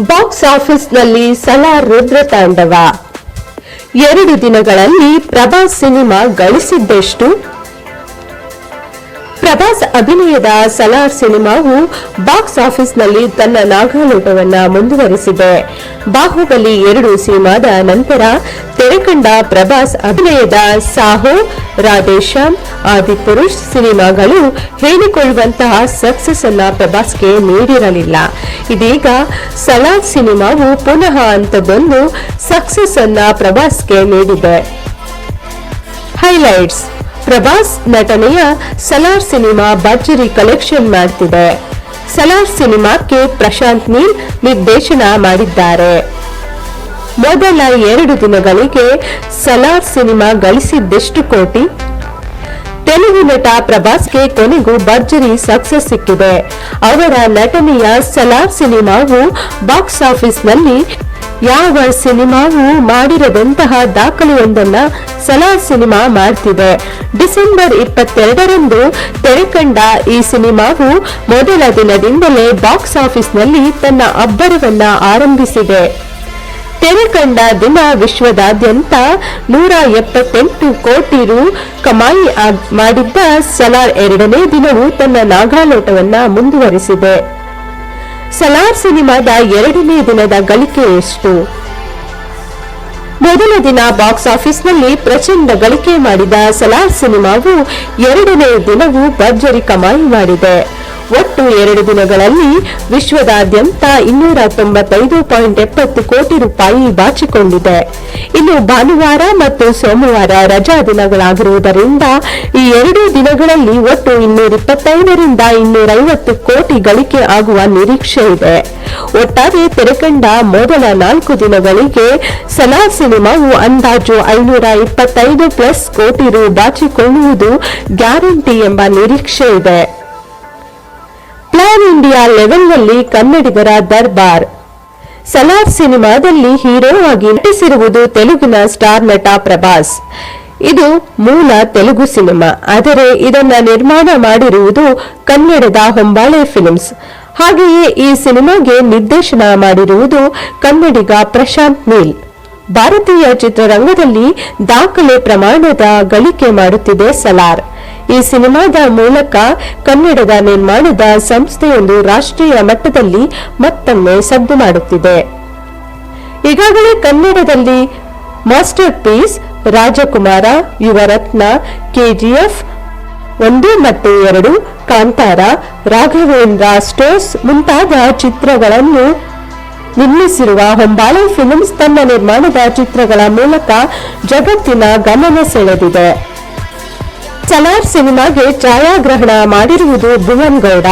Box ಆಫೀಸ್ನಲ್ಲಿ ಸಲಾ ರುದ್ರ ತಾಂಡವ. ಎರಡು ದಿನಗಳಲ್ಲಿ ಪ್ರಭಾಸ್ ಸಿನಿಮಾ ಗಳಿಸಿದ್ದೆಷ್ಟು? ಪ್ರಭಾಸ್ ಅಭಿನಯದ ಸಲಾರ್ ಸಿನಿಮಾವು ಬಾಕ್ಸ್ ಆಫೀಸ್ನಲ್ಲಿ ತನ್ನ ನಾಗಾಲೋಟವನ್ನು ಮುಂದುವರೆಸಿದೆ. ಬಾಹುಬಲಿ ಎರಡು ಸಿನಿಮಾದ ನಂತರ ತೆರೆಕಂಡ ಪ್ರಭಾಸ್ ಅಭಿನಯದ ಸಾಹೋ, ರಾಧೇಶ್ಯಾಮ್, ಆದಿಪುರುಷ್ ಸಿನಿಮಾಗಳು ಹೇಳಿಕೊಳ್ಳುವಂತಹ ಸಕ್ಸಸ್ ಅನ್ನ ಪ್ರಭಾಸ್ಗೆ ನೀಡಿರಲಿಲ್ಲ. ಇದೀಗ ಸಲಾರ್ ಸಿನಿಮಾವು ಪುನಃ ಅಂತದೊಂದು ಸಕ್ಸಸ್ ಅನ್ನ ಪ್ರಭಾಸ್ಗೆ ನೀಡಿದೆ. ಹೈಲೈಟ್ಸ್ ಪ್ರಭಾಸ್ ನಟನೆಯ ಸಲಾರ್ ಸಿನಿಮಾ ಭರ್ಜರಿ ಕಲೆಕ್ಷನ್ ಮಾಡ್ತಿದೆ. ಸಲಾರ್ ಸಿನಿಮಾಕ್ಕೆ ಪ್ರಶಾಂತ್ ನೀಲ್ ನಿರ್ದೇಶನ ಮಾಡಿದ್ದಾರೆ. ಮೊದಲ ಎರಡು ದಿನಗಳಿಗೆ ಸಲಾರ್ ಸಿನಿಮಾ ಗಳಿಸಿದ್ದೆಷ್ಟು ಕೋಟಿ? ತೆಲುಗು ನಟ ಪ್ರಭಾಸ್ಗೆ ಕೊನೆಗೂ ಭರ್ಜರಿ ಸಕ್ಸಸ್ ಸಿಕ್ಕಿದೆ. ಅವರ ನಟನೆಯ ಸಲಾರ್ ಸಿನಿಮಾವು ಬಾಕ್ಸ್ ಆಫೀಸ್ನಲ್ಲಿ ಯಾವ ಸಿನಿಮಾವು ಮಾಡಿರದಂತಹ ದಾಖಲೆಯೊಂದನ್ನ ಸಲಾರ್ ಸಿನಿಮಾ ಮಾಡ್ತಿದೆ. ಡಿಸೆಂಬರ್ ಇಪ್ಪತ್ತೆರಡರಂದು ತೆರೆಕಂಡ ಈ ಸಿನಿಮಾವು ಮೊದಲ ದಿನದಿಂದಲೇ ಬಾಕ್ಸ್ ಆಫೀಸ್ನಲ್ಲಿ ತನ್ನ ಅಬ್ಬರವನ್ನ ಆರಂಭಿಸಿದೆ. ತೆರೆ ಕಂಡ ದಿನ ವಿಶ್ವದಾದ್ಯಂತ ನೂರ ಎಪ್ಪತ್ತೆಂಟು ಕೋಟಿ ರು ಕಮಾಯಿ ಮಾಡಿದ್ದ ಸಲಾರ್ ಎರಡನೇ ದಿನವೂ ತನ್ನ ನಾಗಾಲೋಟವನ್ನ ಮುಂದುವರಿಸಿದೆ. ಸಲಾರ್ ಸಿನಿಮಾದ ಎರಡನೇ ದಿನದ ಗಳಿಕೆ ಎಷ್ಟು? ಮೊದಲ ದಿನ ಬಾಕ್ಸ್ ಆಫೀಸ್ನಲ್ಲಿ ಪ್ರಚಂಡ ಗಳಿಕೆ ಮಾಡಿದ ಸಲಾರ್ ಸಿನಿಮಾವು ಎರಡನೇ ದಿನವೂ ಭರ್ಜರಿ ಕಮಾಯಿ ಮಾಡಿದೆ. ಒಟ್ಟು ಎರಡು ದಿನಗಳಲ್ಲಿ ವಿಶ್ವದಾದ್ಯಂತ ಇನ್ನೂರ ತೊಂಬತ್ತೈದು ಪಾಯಿಂಟ್ ಎಪ್ಪತ್ತು ಕೋಟಿ ರೂಪಾಯಿ ಬಾಚಿಕೊಂಡಿದೆ. ಇನ್ನು ಭಾನುವಾರ ಮತ್ತು ಸೋಮವಾರ ರಜಾ ದಿನಗಳಾಗಿರುವುದರಿಂದ ಈ ಎರಡೂ ದಿನಗಳಲ್ಲಿ ಒಟ್ಟು ಇನ್ನೂರ ಇಪ್ಪತ್ತೈದರಿಂದ ಇನ್ನೂರೈವತ್ತು ಕೋಟಿ ಗಳಿಕೆ ಆಗುವ ನಿರೀಕ್ಷೆ ಇದೆ. ಒಟ್ಟಾರೆ ತೆರೆಕಂಡ ಮೊದಲ ನಾಲ್ಕು ದಿನಗಳಿಗೆ ಸಲಾ ಸಿನಿಮಾವು ಅಂದಾಜು ಐನೂರ ಇಪ್ಪತ್ತೈದು ಪ್ಲಸ್ ಕೋಟಿ ರು ಬಾಚಿಕೊಳ್ಳುವುದು ಗ್ಯಾರಂಟಿ ಎಂಬ ನಿರೀಕ್ಷೆ ಇದೆ. ಪ್ಲಾನ್ ಇಂಡಿಯಾ ಲೆವೆಲ್ನಲ್ಲಿ ಕನ್ನಡಿಗರ ದರ್ಬಾರ್. ಸಲಾರ್ ಸಿನಿಮಾದಲ್ಲಿ ಹೀರೋ ಆಗಿ ನಟಿಸಿರುವುದು ತೆಲುಗಿನ ಸ್ಟಾರ್ ನಟ ಪ್ರಭಾಸ್. ಇದು ಮೂಲ ತೆಲುಗು ಸಿನಿಮಾ, ಆದರೆ ಇದನ್ನ ನಿರ್ಮಾಣ ಮಾಡಿರುವುದು ಕನ್ನಡದ ಹೊಂಬಾಳೆ ಫಿಲ್ಮ್ಸ್. ಹಾಗೆಯೇ ಈ ಸಿನಿಮಾಗೆ ನಿರ್ದೇಶನ ಮಾಡಿರುವುದು ಕನ್ನಡಿಗ ಪ್ರಶಾಂತ್ ನೀಲ್. ಭಾರತೀಯ ಚಿತ್ರರಂಗದಲ್ಲಿ ದಾಖಲೆ ಪ್ರಮಾಣದ ಗಳಿಕೆ ಮಾಡುತ್ತಿದೆ ಸಲಾರ್. ಈ ಸಿನಿಮಾದ ಮೂಲಕ ಕನ್ನಡದ ನಿರ್ಮಾಣದ ಸಂಸ್ಥೆಯೊಂದು ರಾಷ್ಟ್ರೀಯ ಮಟ್ಟದಲ್ಲಿ ಮತ್ತೊಮ್ಮೆ ಸದ್ದು ಮಾಡುತ್ತಿದೆ. ಈಗಾಗಲೇ ಕನ್ನಡದಲ್ಲಿ masterpiece Rajakumara, Yuvarathna, KGF, ಒಂದು ಮತ್ತು ಎರಡು, ಕಾಂತಾರ, ರಾಘವೇಂದ್ರ ಸ್ಟೋರ್ಸ್ ಮುಂತಾದ ಚಿತ್ರಗಳನ್ನು ನಿರ್ಮಿಸಿರುವ ಹೊಂಬಾಳೆ ಫಿಲ್ಮ್ಸ್ ತನ್ನ ನಿರ್ಮಾಣದ ಚಿತ್ರಗಳ ಮೂಲಕ ಜಗತ್ತಿನ ಗಮನ ಸೆಳೆದಿದೆ. ಸಲಾರ್ ಸಿನಿಮಾಗೆ ಛಾಯಾಗ್ರಹಣ ಮಾಡಿರುವುದು ಭುವನ್ ಗೌಡ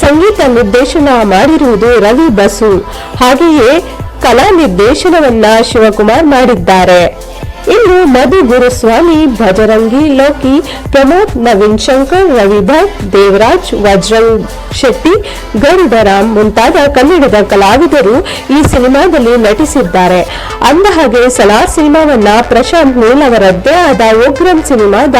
ಸಂಗೀತ ನಿರ್ದೇಶನ ಮಾಡಿರುವುದು ರವಿ ಬಸು. ಹಾಗೆಯೇ ಕಲಾ ನಿರ್ದೇಶನವನ್ನ ಶಿವಕುಮಾರ್ ಮಾಡಿದ್ದಾರೆ. ಇನ್ನು ಮಧು ಗುರುಸ್ವಾಮಿ ಭಜರಂಗಿ ಲೋಕಿ ಪ್ರಮೋದ್ ನವೀನ್ ಶಂಕರ್ ರವಿ ಭಟ್ ದೇವರಾಜ್ ವಜ್ರಂಗ್ ಶೆಟ್ಟಿ ಗರುಡರಾಮ್ ಮುಂತಾದ ಕನ್ನಡದ ಕಲಾವಿದರು ಈ ಸಿನಿಮಾದಲ್ಲಿ ನಟಿಸಿದ್ದಾರೆ. ಅಂದಹಾಗೆ ಸಲಾರ್ ಸಿನಿಮಾವನ್ನ ಪ್ರಶಾಂತ್ ಮೇಲ್ ಅವರದ್ದೇ ಆದ ಉಗ್ರಂ ಸಿನಿಮಾದ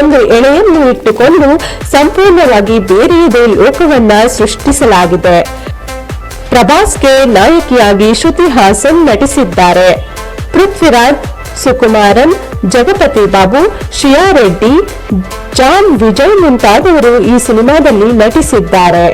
ಒಂದು ಎಳೆಯನ್ನು ಇಟ್ಟುಕೊಂಡು ಸಂಪೂರ್ಣವಾಗಿ ಬೇರೆಯದೇ ಲೋಕವನ್ನ ಸೃಷ್ಟಿಸಲಾಗಿದೆ. ಪ್ರಭಾಸ್ಗೆ ನಾಯಕಿಯಾಗಿ ಶ್ರುತಿ ಹಾಸನ್ ನಟಿಸಿದ್ದಾರೆ. ಪೃಥ್ವಿರಾಜ್ ಸುಕುಮಾರನ್ ಜಗಪತಿ ಬಾಬು ಶಿಯಾರೆಡ್ಡಿ ಜಾನ್ ವಿಜಯ್ ಮುಂತಾದವರು ಈ ಸಿನಿಮಾದಲ್ಲಿ ನಟಿಸಿದ್ದಾರೆ.